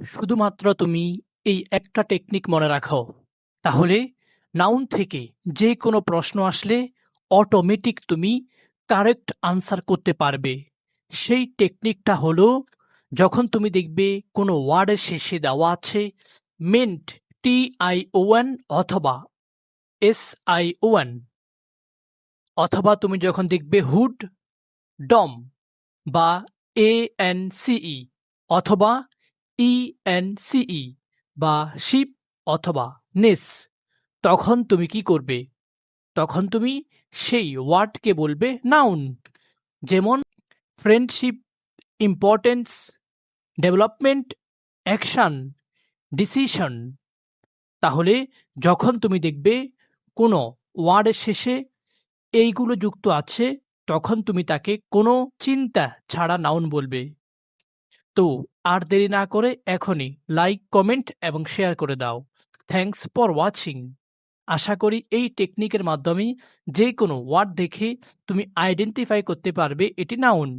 শুধুমাত্র তুমি এই একটা টেকনিক মনে রাখো তাহলে নাউন থেকে যে কোনো প্রশ্ন আসলে অটোমেটিক তুমি কারেক্ট আনসার করতে পারবে। সেই টেকনিকটা হলো, যখন তুমি দেখবে কোনো ওয়ার্ডের শেষে দেওয়া আছে মেন্ট টি আই ওয়ান অথবা এস আই ওয়ান অথবা তুমি যখন দেখবে হুড ডম বা এ এন সিই অথবা ই এন সিই বা শিপ অথবা নেস। তখন তুমি কি করবে? তখন তুমি সেই ওয়ার্ডকে বলবে নাউন যেমন friendship importance development action decision তাহলে যখন তুমি দেখবে কোনো ওয়ার্ডের শেষে এইগুলো যুক্ত আছে, তখন তুমি তাকে কোনো চিন্তা ছাড়া নাউন বলবে। তো আর দেরি না করে এখনই লাইক কমেন্ট এবং শেয়ার করে দাও। থ্যাংকস ফর ওয়াচিং আশা করি এই টেকনিকের মাধ্যমে যে কোনো ওয়ার্ড দেখে তুমি আইডেন্টিফাই করতে পারবে এটি নাউন